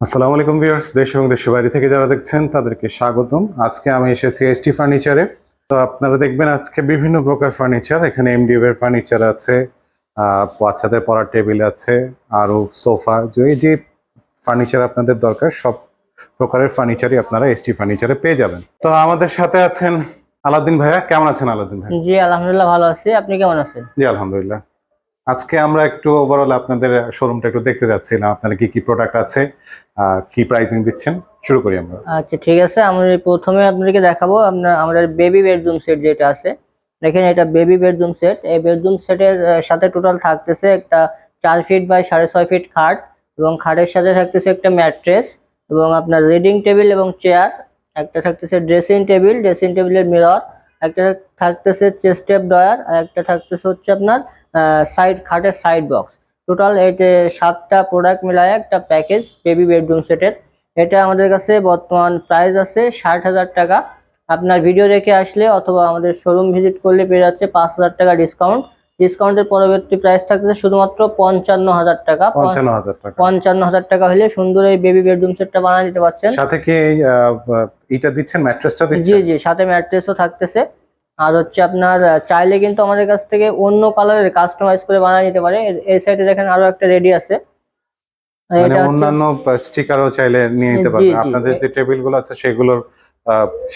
আসসালামু আলাইকুম ভিউয়ার্স দেশ এবং দেশের বাইরে থেকে যারা দেখছেন তাদেরকে স্বাগতম। আজকে আমি এসেছি এসটি ফার্নিচারে তো আপনারা দেখবেন আজকে বিভিন্ন প্রকার ফার্নিচার এখানে এমডিএফ এর ফার্নিচার আছে বাচ্চাদের পড়ার টেবিল আছে আরও সোফা যে যে ফার্নিচার আপনাদের দরকার সব প্রকারের ফার্নিচারই আপনারা এসটি ফার্নিচারে পেয়ে যাবেন। তো আমাদের সাথে আছেন আলাউদ্দিন ভাইয়া। কেমন আছেন আলাউদ্দিন ভাই জি আলহামদুলিল্লাহ ভালো আছি। আপনি কেমন আছেন? জি আলহামদুলিল্লাহ। আজকে আমরা একটু ওভারঅল আপনাদের শোরুমটা একটু দেখতে যাচ্ছিলাম আপনাদের কি কি প্রোডাক্ট আছে কি প্রাইসিং দিচ্ছেন, শুরু করি আমরা। আচ্ছা ঠিক আছে আমি প্রথমে আপনাদেরকে দেখাবো আপনার আমাদের বেবি বেডরুম সেট যেটা আছে। দেখেন, এটা বেবি বেডরুম সেট এই বেডরুম সেটের সাথে টোটাল থাকতেছে একটা চার ফিট বাই সাড়ে ছয় ফিট খাট এবং খাটের সাথে থাকতেছে একটা ম্যাট্রেস এবং আপনার রিডিং টেবিল এবং চেয়ার একটা থাকতেছে ড্রেসিং টেবিল ড্রেসিং টেবিলের মিরর একটা থাকতেছে চেস্টেপ ডয়ার আর একটা থাকতেছে হচ্ছে আপনার সাইড খাটের সাইড বক্স টোটাল এতে সাতটা প্রোডাক্ট মিলায় একটা প্যাকেজ বেবি বেডরুম সেটের এটা আমাদের কাছে বর্তমান প্রাইস আছে ষাট হাজার টাকা। আপনার ভিডিও দেখে আসলে অথবা আমাদের শোরুম ভিজিট করলে পেয়ে যাচ্ছে পাঁচ হাজার টাকা ডিসকাউন্ট ডিসকাউন্টের পরবর্তী প্রাইস থাকছে শুধুমাত্র পঞ্চান্ন হাজার টাকা। পঞ্চান্ন হাজার টাকা। পঞ্চান্ন হাজার টাকা হলে সুন্দর এই বেবি বেডরুম সেটটা বানিয়ে দিতে পারছেন। সাথে কি এটা দিচ্ছেন ম্যাট্রেসটা জি জি সাথে ম্যাট্রেসও থাকতেছে। আর হচ্ছে আপনার চাইলে কিন্তু আমাদের কাছ থেকে অন্য কালারের কাস্টমাইজ করে বানিয়ে নিতে পারে। এই সাইডে দেখেন আরও একটা রেডি আছে। মানে অন্যান্য স্টিকারও চাইলে নিয়ে নিতে পারবেন। আপনাদের যে টেবিলগুলো আছে সেগুলোর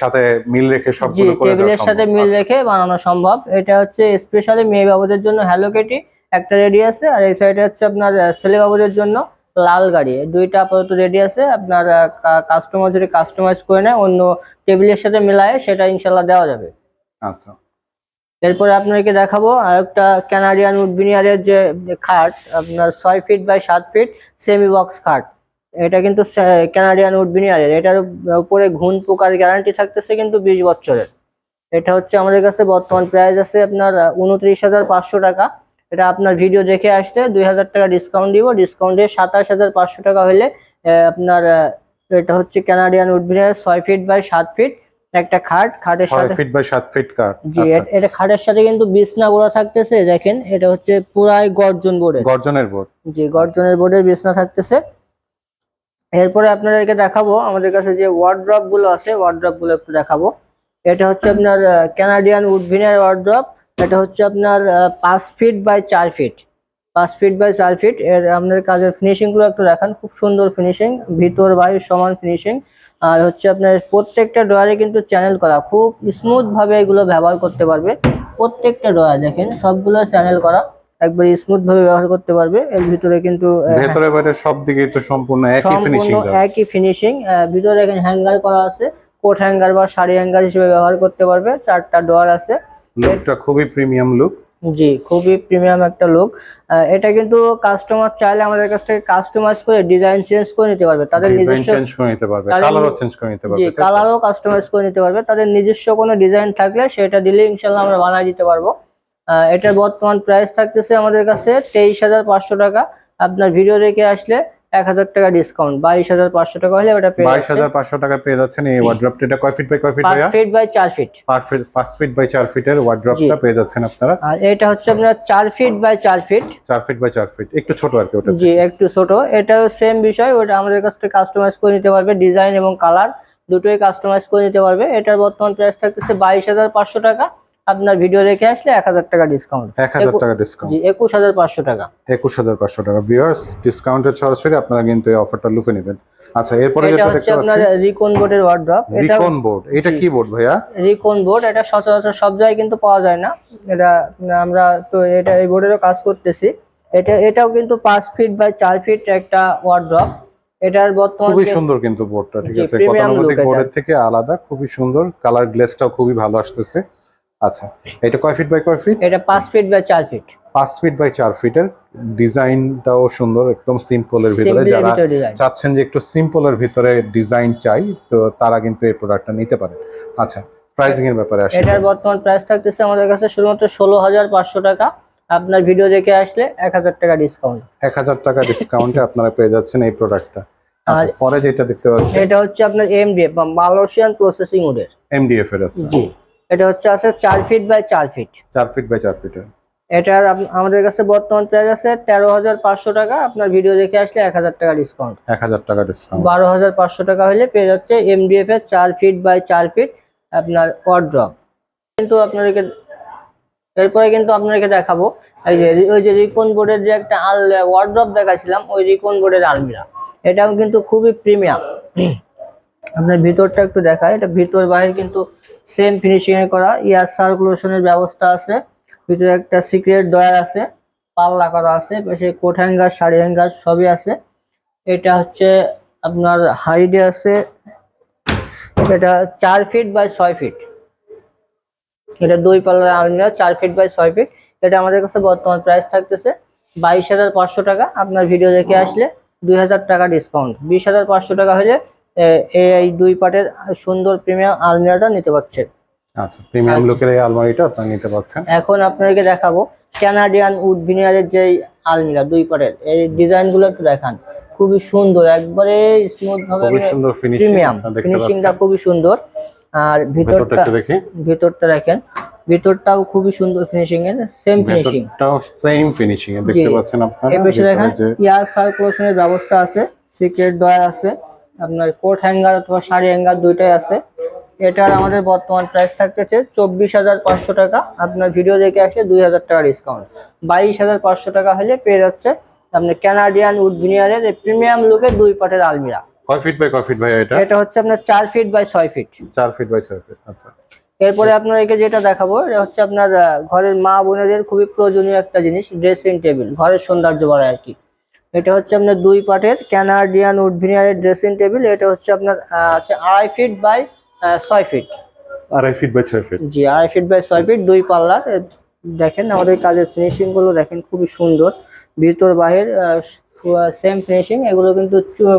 সাথে মিল রেখে সবগুলো করে টেবিলের সাথে মিল আচ্ছা। রেখে বানানো সম্ভব। এটা হচ্ছে স্পেশালি মেয়ে বাবুদের জন্য হ্যালো কেটি একটা রেডি আছে। আর এই সাইডে হচ্ছে আপনার ছেলে বাবুদের জন্য লাল গাড়ি। দুইটা আপাতত রেডি আছে। আপনার কাস্টমার যদি কাস্টমাইজ করে নেয় অন্য টেবিলের সাথে মিলায়ে সেটা ইনশাল্লাহ দেওয়া যাবে। আচ্ছা। এরপরে আপনাকে দেখাবো আর একটা ক্যানাডিয়ান উডবিনিয়ারের যে খাট, আপনার ছয় ফিট বাই সাত ফিট সেমি বক্স খাট। এটা কিন্তু ক্যানাডিয়ান উডবিনিয়ারের এটার উপরে ঘুণ পোকার গ্যারান্টি থাকতেছে কিন্তু বিশ বছরের। এটা হচ্ছে আমাদের কাছে বর্তমান প্রাইস আছে আপনার উনত্রিশ হাজার পাঁচশো টাকা। এটা আপনার ভিডিও দেখে আসলে দুই হাজার টাকা ডিসকাউন্ট দিব। ডিসকাউন্ট দিয়ে সাতাশ হাজার পাঁচশো টাকা হলে আপনার এটা হচ্ছে ক্যানাডিয়ান উডবিনিয়ার ছয় ফিট বাই সাত ফিট একটা খাট খাটের সাথে ফিট বাই সাত ফিট কাঠ জি আচ্ছা। এটা খাটের সাথে কিন্তু বিছনা গোড়া থাকতেছে দেখেন এটা হচ্ছে পুরাই গর্জন বোর্ডের। গর্জনের বোর্ড। জি গর্জনের বোর্ডের বিছনা থাকতেছে। এরপরে আপনাদেরকে দেখাবো আমাদের কাছে যে ওয়ার্ড্রপগুলো আছে ওয়ার্ড্রপগুলো একটু দেখাবো। এটা হচ্ছে আপনার ক্যানাডিয়ান উডভিনার ওয়ার্ড্রপ এটা হচ্ছে আপনার পাঁচ ফিট বাই চার ফিট পাঁচ ফিট বাই চার ফিট এর আপনার কাজের ফিনিশিংগুলো একটু দেখান খুব সুন্দর ফিনিশিং ভিতর বাইরে সমান ফিনিশিং আর হচ্ছে আপনার প্রত্যেকটা ড্রয়ারে কিন্তু চ্যানেল করা খুব স্মুথ ভাবে এগুলো ব্যবহার করতে পারবে। প্রত্যেকটা ড্রয়ার দেখেন সবগুলো চ্যানেল করা একবার স্মুথ ভাবে ব্যবহার করতে পারবে। এর ভিতরে কিন্তু ভেতরে বাইরে সব দিকেই তো সম্পূর্ণ একই ফিনিশিং সম্পূর্ণ একই ফিনিশিং ভিতরে এখানে হ্যাঙ্গার করা আছে কোট হ্যাঙ্গার বা শাড়ি হ্যাঙ্গার হিসেবে ব্যবহার করতে পারবে চারটা ডোয়ার আছে। লুকটা খুবই প্রিমিয়াম লুক জি খুবই প্রিমিয়াম একটা লুক এটা কিন্তু কাস্টমার চাইলে আমাদের কাছ থেকে কাস্টমাইজ করে ডিজাইন চেঞ্জ করে নিতে পারবে। তাদের নিজস্ব চেঞ্জ করে নিতে পারবে কালারও চেঞ্জ করে নিতে পারবে তো? কালারও কাস্টমাইজ করে নিতে পারবে। তাদের নিজস্ব কোনো ডিজাইন থাকলে সেটা দিলে ইনশাল্লাহ আমরা বানিয়ে দিতে পারব। আহ, এটার বর্তমান প্রাইস থাকতেছে আমাদের কাছে তেইশ হাজার পাঁচশো টাকা। আপনার ভিডিও দেখে আসলে এক হাজার টাকা ডিসকাউন্ট বাইশ হাজার পাঁচশো টাকা হলে ওটা বাইশ। হাজার পাঁচশো টাকা পেয়ে যাচ্ছেন এই ওয়ার্ড্রপটা এটা কয় ফিট বাই কয় ফিট ভাইয়া? ফিট বাই চার ফিট পাঁচ ফিট পাঁচ ফিট বাই চার ফিটের ওয়ার্ড্রপটা পেয়ে যাচ্ছেন আপনারা। আর এটা হচ্ছে আপনার চার ফিট বাই চার ফিট চার ফিট বাই চার ফিট একটু ছোট আর কি ওটা জি একটু ছোট। এটাও সেম বিষয়। ওটা আমাদের কাছ থেকে কাস্টমাইজ করে নিতে পারবে ডিজাইন এবং কালার দুটোই কাস্টমাইজ করে নিতে পারবে। এটার বর্তমান প্রাইস থাকতেছে বাইশ হাজার পাঁচশো টাকা। আপনার ভিডিও দেখে আসলে এক হাজার টাকা ডিসকাউন্ট এক হাজার টাকা ডিসকাউন্ট জি একুশ হাজার পাঁচশো টাকা। একুশ হাজার পাঁচশো টাকা। ভিউয়ার্স ডিসকাউন্টের ছড়াছড়ি আপনারা কিন্তু এই অফারটা লুফে নেবেন। আচ্ছা এরপরে এটা যেটা দেখতে আপনার রিকন বোর্ডের ওয়ার্ড্রপ এটা রিকন বোর্ড এটা কি বোর্ড ভাইয়া? রিকন বোর্ড এটা সচরাচর সব জায়গায় কিন্তু পাওয়া যায় না। এটা আমরা তো এটা এই বোর্ডেরও কাজ করতেছি। এটা এটাও কিন্তু পাঁচ ফিট বাই চার ফিট একটা ওয়ার্ড্রপ এটার বর্তমান খুবই সুন্দর কিন্তু বোর্ডটা ঠিক আছে। গতানুগতিক বোর্ডের থেকে আলাদা খুবই সুন্দর। কালার গ্লেসটাও খুবই ভালো আসতেছে। আচ্ছা এটা কয় ফিট বাই কয় ফিট এটা পাঁচ ফিট বাই চার ফিট পাঁচ ফিট বাই চার ফিটের ডিজাইনটাও সুন্দর একদম সিম্পলের ভিতরে। যারা চাচ্ছেন যে একটু সিম্পলের ভিতরে ডিজাইন চাই তো তারা কিন্তু এই প্রোডাক্টটা নিতে পারেন। আচ্ছা প্রাইসিং এর ব্যাপারে আসি। এটার বর্তমান প্রাইস থাকতেছে আমাদের কাছে শুধুমাত্র ষোলো হাজার পাঁচশো টাকা। আপনার ভিডিও দেখে আসলে এক হাজার টাকা ডিসকাউন্ট এক হাজার টাকা ডিসকাউন্টে আপনারা পেয়ে যাচ্ছেন এই প্রোডাক্টটা আচ্ছা পরে যেটা দেখতে পাচ্ছেন এটা হচ্ছে আপনার এমডিএফ বা মালয়েশিয়ান প্রসেসিং উডের এমডিএফ এর আছে জি। এটা হচ্ছে আছে চার ফিট বাই চার ফিট চার ফিট বাই চার ফিট এটার আমাদের কাছে বর্তমান প্রাইস আছে তেরো হাজার পাঁচশো টাকা। আপনার ভিডিও দেখে আসলে এক হাজার টাকা ডিসকাউন্ট এক হাজার টাকা ডিসকাউন্ট বারো হাজার পাঁচশো টাকা হলে পেয়ে যাচ্ছে এমডিএফ এর চার ফিট বাই চার ফিট আপনার ওয়ার্ড্রপ কিন্তু আপনাদেরকে এরপরে কিন্তু আপনাদেরকে দেখাবো। এই যে ওই যে রিকন বোর্ডের যে একটা আল ওয়ার্ড্রপ দেখাছিলাম ওই রিকন বোর্ডের আলমিরা এটাও কিন্তু খুবই প্রিমিয়াম আপনার ভিতরটা একটু দেখায় এটা ভিতর বাইরে কিন্তু সেম ফিনিশিং এ করা। ইয়ার সার্কুলেশনের ব্যবস্থা আছে। ভিতরে একটা সিক্রেট ডয়ার আছে। পাল্লা করা আছে। পাশে কোট হ্যাঙ্গার শাড়ি হ্যাঙ্গার সবই আছে। এটা হচ্ছে আপনার হাইডে আছে, এটা চার ফিট বাই ছয় ফিট এটা দুই পাল্লার আলমিরা চার ফিট বাই ছয় ফিট এটা আমাদের কাছে বর্তমান প্রাইস থাকতেছে বাইশ হাজার পাঁচশো টাকা। আপনার ভিডিও দেখে আসলে দুই হাজার টাকা ডিসকাউন্ট বিশ হাজার পাঁচশো টাকা হলে এই দুই পাটের সুন্দর প্রিমিয়াম আলমিরাটা নিতে পারছেন। আচ্ছা প্রিমিয়াম লুকের এই আলমারিটা আপনারা নিতে পারছেন। এখন আপনাদেরকে দেখাবো কানাডিয়ান উড ভিনিয়ারের যে আলমিরা দুই পাটের। এই ডিজাইনগুলো একটু দেখান। খুবই সুন্দর একবারে স্মুথ ভাবে খুবই সুন্দর ফিনিশিং প্রিমিয়াম। ফিনিশিংটা খুবই সুন্দর। আর ভিতরটা দেখি। ভিতরটা দেখেন। ভিতরটাও খুবই সুন্দর ফিনিশিং এর সেম ফিনিশিং ভেতরটাও সেম ফিনিশিং এ দেখতে। পাচ্ছেন আপনারা। এর বেশি দেখেন ইয়ার সার্কুলেশনের ব্যবস্থা আছে সিক্রেট ডয়ার আছে। আপনার কোট হ্যাঙ্গার অথবা শাড়ি হ্যাঙ্গার দুইটাই আছে। এটার আমাদের বর্তমান প্রাইস থাকতেছে চব্বিশ হাজার পাঁচশো টাকা। আপনার ভিডিও দেখে আসলে দুই হাজার টাকা ডিসকাউন্ট বাইশ হাজার পাঁচশো টাকা হলে পেয়ে যাচ্ছে আপনার ক্যানাডিয়ান উড ভিনিয়ারের প্রিমিয়াম লুকের দুই পাটের আলমিরা। কয় ফিট বাই কয় ফিট ভাই এটা? এটা হচ্ছে আপনার চার ফিট বাই ছয় ফিট চার ফিট বাই ছয় ফিট আচ্ছা। এরপরে আপনাদেরকে যেটা দেখাবো এটা হচ্ছে আপনার ঘরের মা বোনেদের খুবই প্রয়োজনীয় একটা জিনিস ড্রেসিং টেবিল ঘরের সৌন্দর্য বাড়ায় আর কি এটা হচ্ছে আপনার দুই পাটের ক্যানাডিয়ান উডভিনিয়ারের ড্রেসিং টেবিল এটা হচ্ছে আপনার আড়াই ফিট বাই ছয় ফিট আড়াই ফিট বাই ছয় ফিট জি আড়াই ফিট বাই ছয় ফিট দুই পাল্লার দেখেন আমাদের কাজের ফিনিশিংগুলো দেখেন খুবই সুন্দর। ভিতর বাহির সেম ফিনিশিং এগুলো কিন্তু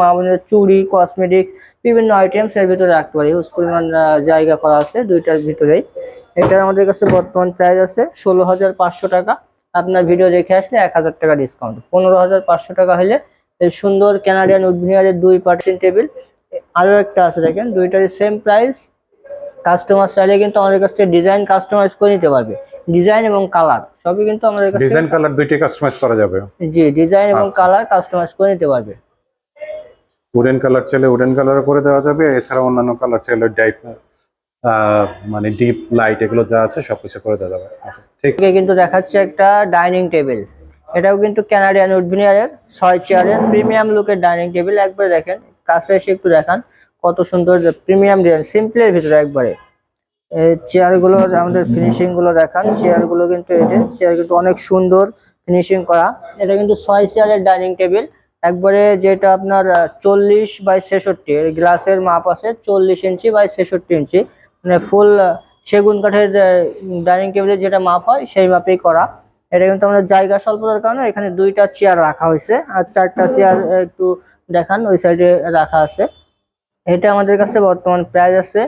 মা চুড়ি কসমেটিক্স বিভিন্ন আইটেমস এর ভিতরে রাখতে পারি। হিউজ পরিমাণ জায়গা করা আছে দুইটার ভিতরেই। এটার আমাদের কাছে বর্তমান প্রাইস আছে ষোলো হাজার পাঁচশো টাকা। আপনার ভিডিও দেখে আসলে এক হাজার টাকা ডিসকাউন্ট পনেরো হাজার পাঁচশো টাকা হলে এই সুন্দর কানাডিয়ান উডভিনিয়ারের দুই পার্সেন্ট টেবিল আরও একটা আছে দেখেন দুইটারই সেম প্রাইস কাস্টমার চাইলে কিন্তু আমাদের কাছ থেকে ডিজাইন কাস্টমাইজ করে নিতে পারবে। ডিজাইন এবং কালার সবই কিন্তু আমাদের কাছ ডিজাইন কালার দুইটি কাস্টমাইজ করা যাবে। জি ডিজাইন এবং আচ্ছা। কালার কাস্টমাইজ করে নিতে পারবে। উডেন কালার চাইলে উডেন কালার করে দেওয়া যাবে এছাড়া অন্যান্য কালার চাইলে ডাইপ মানে ডিপ লাইট এগুলো যা আছে সবকিছু করে দেওয়া যাবে। আচ্ছা ঠিক। কিন্তু দেখাচ্ছে একটা ডাইনিং টেবিল এটাও কিন্তু কানাডিয়ান উডভিনিয়ারের ছয় চেয়ারের প্রিমিয়াম লুকের ডাইনিং টেবিল একবার দেখেন, কাছে এসে একটু দেখান, কত সুন্দর প্রিমিয়াম ডিজাইন সিম্পলের ভিতরে একবারে। চেয়ারগুলো আমাদের ফিনিশিংগুলো দেখান চেয়ারগুলো কিন্তু এটা চেয়ার কিন্তু অনেক সুন্দর ফিনিশিং করা। এটা কিন্তু ছয় চেয়ারের ডাইনিং টেবিল একবারে যেটা আপনার চল্লিশ বাই ছেষট্টি গ্লাসের মাপ আছে, চল্লিশ ইঞ্চি বাই ছেষট্টি ইঞ্চি। মানে ফুল সেগুন কাঠের ডাইনিং টেবিলের যেটা মাপ হয় সেই মাপেই করা। এটা কিন্তু আমাদের জায়গা স্বল্পতার কারণে এখানে দুইটা চেয়ার রাখা হয়েছে আর চারটা চেয়ার একটু দেখান ওই সাইডে রাখা আছে। এটা আমাদের কাছে বর্তমান প্রাইস আছে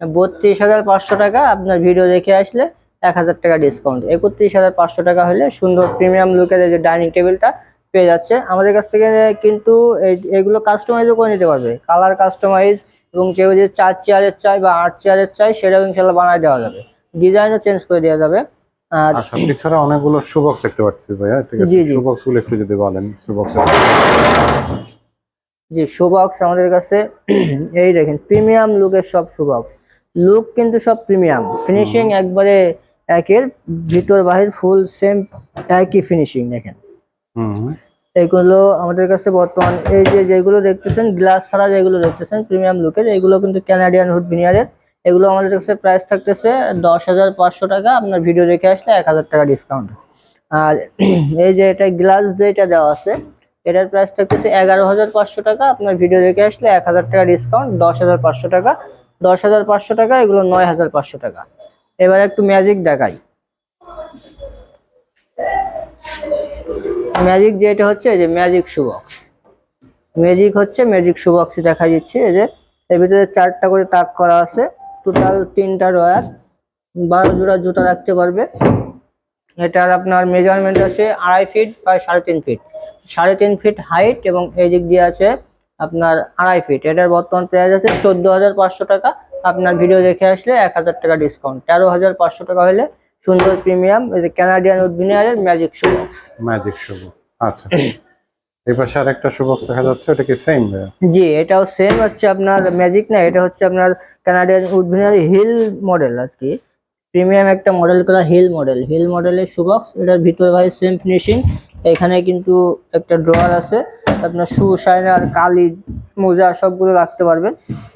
বত্রিশ হাজার পাঁচশো টাকা। আপনার ভিডিও দেখে আসলে এক হাজার টাকা ডিসকাউন্ট একত্রিশ হাজার পাঁচশো টাকা হলে সুন্দর প্রিমিয়াম লুকের এই যে ডাইনিং টেবিলটা পেয়ে যাচ্ছে। আমাদের কাছ থেকে কিন্তু এই- এগুলো কাস্টমাইজও করে নিতে পারবে। কালার কাস্টমাইজ এবং কেউ যে চার চেয়ারের চাই বা আট চেয়ারের চাই সেটাও ইনশাল্লাহ বানায় দেওয়া যাবে। ডিজাইনও চেঞ্জ করে দেওয়া যাবে। আচ্ছা এছাড়া অনেকগুলো শুবক্স দেখতে পাচ্ছি ভাইয়া। ঠিক আছে জি, জি। শুবক্সগুলো একটু যদি বলেন শুবক্স যে শোবক্স আমাদের কাছে এই দেখেন প্রিমিয়াম লুকের সব শোবক্স লুক কিন্তু সব প্রিমিয়াম ফিনিশিং একবারে একের ভিতর বাহির ফুল সেম একই ফিনিশিং দেখেন। হুম। এগুলো আমাদের কাছে বর্তমান এই যে যেগুলো দেখতেছেন গ্লাস ছাড়া যেগুলো দেখতেছেন প্রিমিয়াম লুকের এগুলো কিন্তু ক্যানাডিয়ান হুড ভিনিয়ারের এগুলো আমাদের কাছে প্রাইস থাকতেছে দশ হাজার পাঁচশো টাকা, আপনার ভিডিও দেখে আসলে এক হাজার টাকা ডিসকাউন্ট আর এই যে এটা গ্লাস যেটা দেওয়া আছে, এটার প্রাইস থাকতেছে এগারো হাজার পাঁচশো টাকা, আপনার ভিডিও দেখে আসলে এক হাজার টাকা ডিসকাউন্ট দশ হাজার পাঁচশো টাকা। দশ হাজার পাঁচশো টাকা, এগুলো নয় হাজার পাঁচশো টাকা। এবার একটু ম্যাজিক দেখাই। ম্যাজিক যেটা হচ্ছে, এই যে ম্যাজিক শু বক্স ম্যাজিক হচ্ছে ম্যাজিক শু বক্সে দেখা যাচ্ছে, এই যে। এর ভিতরে চারটা করে তাক করা আছে। টোটাল তিনটা রয়ার, বারো জোড়া জুতা রাখতে পারবে। এটার আপনার মেজারমেন্ট আছে আড়াই ফিট বা সাড়ে তিন ফিট সাড়ে তিন ফিট হাইট এবং এই দিক দিয়ে আছে আপনার আড়াই ফিট এটার বর্তমান প্রাইস আছে চোদ্দ হাজার পাঁচশো টাকা। আপনার ভিডিও দেখে আসলে এক হাজার টাকা ডিসকাউন্ট তেরো হাজার পাঁচশো টাকা হলে সুন্দর প্রিমিয়াম ক্যানাডিয়ান উডভিনিয়ারের ম্যাজিক শু বক্স ম্যাজিক শুভ আচ্ছা। এই পাশে আর একটা শু বক্স দেখা যাচ্ছে ওটা কি সেম জি এটাও সেম হচ্ছে আপনার ম্যাজিক না এটা হচ্ছে আপনার Canadian wood veneer heel model আর কি প্রিমিয়াম একটা মডেল করা হিল মডেল হিল মডেলের সুবক্স এটার ভিতরে ভাই সেম ফিনিশিং এখানে কিন্তু একটা ড্রয়ার আছে আপনার শু শাইনার কালি মোজা সবগুলো রাখতে পারবেন।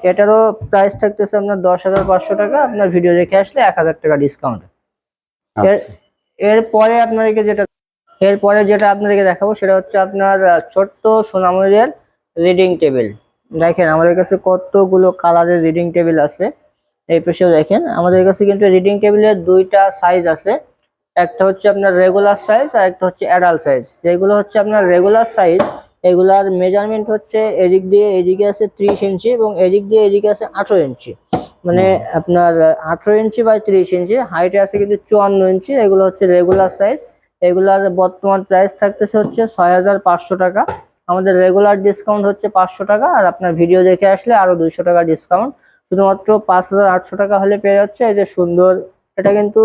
এটারও প্রাইস থাকতেছে আপনার দশ হাজার পাঁচশো টাকা আপনার ভিডিও দেখে আসলে এক হাজার টাকা ডিসকাউন্ট এরপরে আপনাদেরকে যেটা এরপরে যেটা আপনাদেরকে দেখাবো সেটা হচ্ছে আপনার ছোট্ট সোনামণিদের রিডিং টেবিল দেখেন আমাদের কাছে কতগুলো কালারের রিডিং টেবিল আছে। এই পাশেও দেখেন আমাদের কাছে কিন্তু রিডিং টেবিলের দুইটা সাইজ আছে। একটা হচ্ছে আপনার রেগুলার সাইজ আর একটা হচ্ছে অ্যাডাল্ট সাইজ যেগুলো হচ্ছে আপনার রেগুলার সাইজ এগুলার মেজারমেন্ট হচ্ছে এদিক দিয়ে এদিকে আছে ত্রিশ ইঞ্চি এবং এদিক দিয়ে এদিকে আছে আঠেরো ইঞ্চি। মানে আপনার আঠেরো ইঞ্চি বাই ত্রিশ ইঞ্চি হাইটে আছে কিন্তু চুয়ান্ন ইঞ্চি এগুলো হচ্ছে রেগুলার সাইজ এগুলার বর্তমান প্রাইস থাকতেছে হচ্ছে ছয় হাজার পাঁচশো টাকা। আমাদের রেগুলার ডিসকাউন্ট হচ্ছে পাঁচশো টাকা আর আপনার ভিডিও দেখে আসলে আরও দুইশো টাকা ডিসকাউন্ট শুধুমাত্র পাঁচ হাজার আটশো টাকা হলে পেয়ে যাচ্ছে এই যে সুন্দর এটা কিন্তু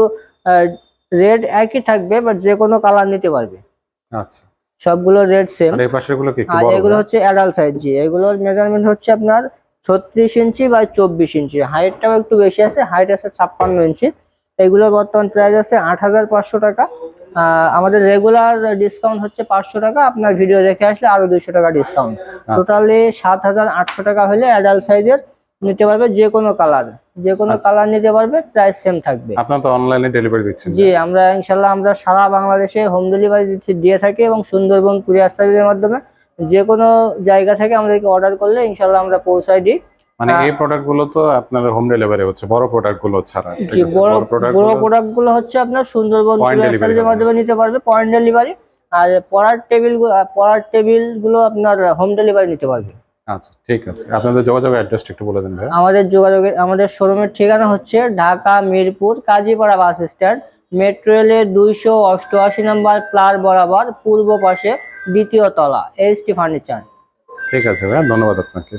রেড একই থাকবে বাট যে কোনো কালার নিতে পারবে। আচ্ছা। সবগুলো রেড সেম আর এই পাশেরগুলো কি আর এগুলো হচ্ছে অ্যাডাল্ট সাইজ জি এগুলোর মেজারমেন্ট হচ্ছে আপনার ছত্রিশ ইঞ্চি বাই চব্বিশ ইঞ্চি। হাইটটাও একটু বেশি আছে হাইট আছে ছাপ্পান্ন ইঞ্চি। এগুলোর বর্তমান প্রাইস আছে আট হাজার পাঁচশো টাকা। আহ, আমাদের রেগুলার ডিসকাউন্ট হচ্ছে পাঁচশো টাকা। আপনার ভিডিও দেখে আসলে আরও দুইশো টাকা ডিসকাউন্ট। টোটালি সাত হাজার আটশো টাকা হলে অ্যাডাল্ট সাইজের নিতে পারবে যে কোনো কালার যে কোনো আচ্ছা। কালার নিতে পারবে প্রাইস সেম থাকবে। আপনার তো অনলাইনে ডেলিভারি দিচ্ছেন। জি আমরা ইনশাল্লাহ আমরা সারা বাংলাদেশে হোম ডেলিভারি দিচ্ছি দিয়ে থাকি এবং সুন্দরবন কুরিয়ার সার্ভিসের মাধ্যমে যে কোনো জায়গা থেকে আমাদেরকে অর্ডার করলে ইনশাল্লাহ আমরা পৌঁছাই দিই। মানে। এই প্রোডাক্টগুলো তো আপনার হোম ডেলিভারি হচ্ছে বড় প্রোডাক্টগুলো ছাড়া বড় প্রোডাক্ট বড় প্রোডাক্টগুলো হচ্ছে আপনার সুন্দরবন কুরিয়ার সার্ভিসের মাধ্যমে নিতে পারবে পয়েন্ট ডেলিভারি আর পড়ার টেবিল পড়ার টেবিলগুলো আপনার হোম ডেলিভারি নিতে পারবে। আচ্ছা ঠিক আছে। আপনাদের যোগাযোগ অ্যাড্রেসটা একটু বলে দেন ভাই আমাদের যোগাযোগের আমাদের শোরুমের ঠিকানা হচ্ছে Dhaka Mirpur Kazipara bus stand metro রেলের দুইশো অষ্টআশি নম্বর প্লার বরাবর পূর্ব পাশে দ্বিতীয় তলা এইচ টি ফার্নিচার। ঠিক আছে ভাই ধন্যবাদ আপনাকে।